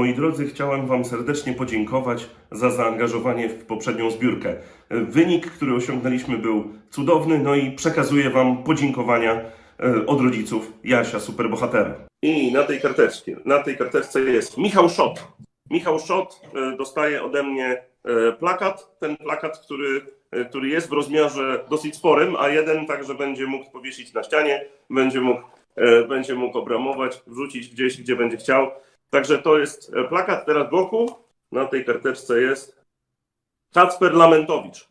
Moi drodzy, chciałem Wam serdecznie podziękować za zaangażowanie w poprzednią zbiórkę. Wynik, który osiągnęliśmy, był cudowny, no i przekazuję Wam podziękowania e, od rodziców Jasia, superbohatera. I na tej karteczce, na tej karteczce jest Michał Szot. Michał Szot e, dostaje ode mnie e, plakat. Ten plakat, który, który jest w rozmiarze dosyć sporym, a jeden także będzie mógł powiesić na ścianie, będzie mógł, będzie mógł obramować, wrzucić gdzieś, gdzie będzie chciał. Także to jest e, plakat. Teraz boku na tej karteczce jest Kacper Lamentowicz.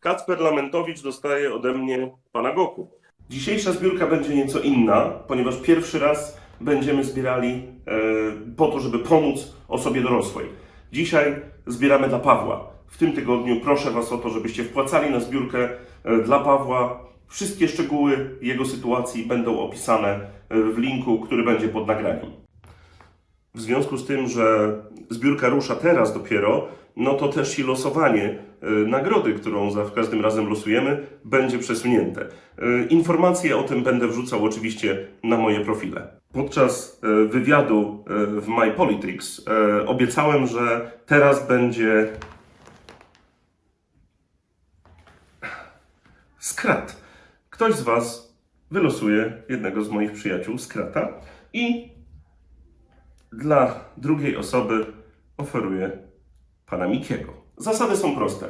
Kacper Lamentowicz dostaje ode mnie pana Goku. Dzisiejsza zbiórka będzie nieco inna, ponieważ pierwszy raz będziemy zbierali e, po to, żeby pomóc osobie dorosłej. Dzisiaj zbieramy dla Pawła. W tym tygodniu proszę Was o to, żebyście wpłacali na zbiórkę e, dla Pawła. Wszystkie szczegóły jego sytuacji będą opisane e, w linku, który będzie pod nagraniem. W związku z tym, że zbiórka rusza teraz dopiero, no to też i losowanie y, nagrody, którą za każdym razem losujemy, będzie przesunięte. Y, Informacje o tym będę wrzucał oczywiście na moje profile. Podczas y, wywiadu w My Politics obiecałem, że teraz będzie skrat. Ktoś z Was wylosuje jednego z moich przyjaciół skrata i dla drugiej osoby oferuję pana Mikiego. Zasady są proste.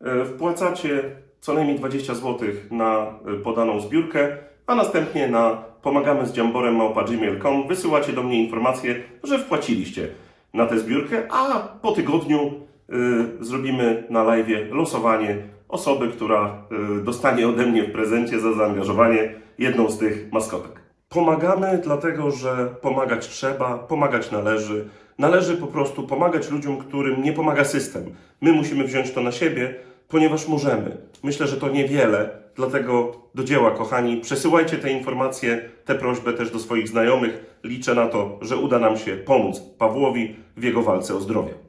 E, Wpłacacie co najmniej 20 zł na e, podaną zbiórkę, a następnie na pomagamy z dziamborem małpa.gmail.com wysyłacie do mnie informację, że wpłaciliście na tę zbiórkę, a po tygodniu y, zrobimy na live losowanie osoby, która y, dostanie ode mnie w prezencie za zaangażowanie jedną z tych maskotek. Pomagamy dlatego, że pomagać trzeba, pomagać należy. Należy po prostu pomagać ludziom, którym nie pomaga system. My musimy wziąć to na siebie, ponieważ możemy. Myślę, że to niewiele, dlatego do dzieła, kochani. Przesyłajcie te informacje, tę prośbę też do swoich znajomych. Liczę na to, że uda nam się pomóc Pawłowi w jego walce o zdrowie.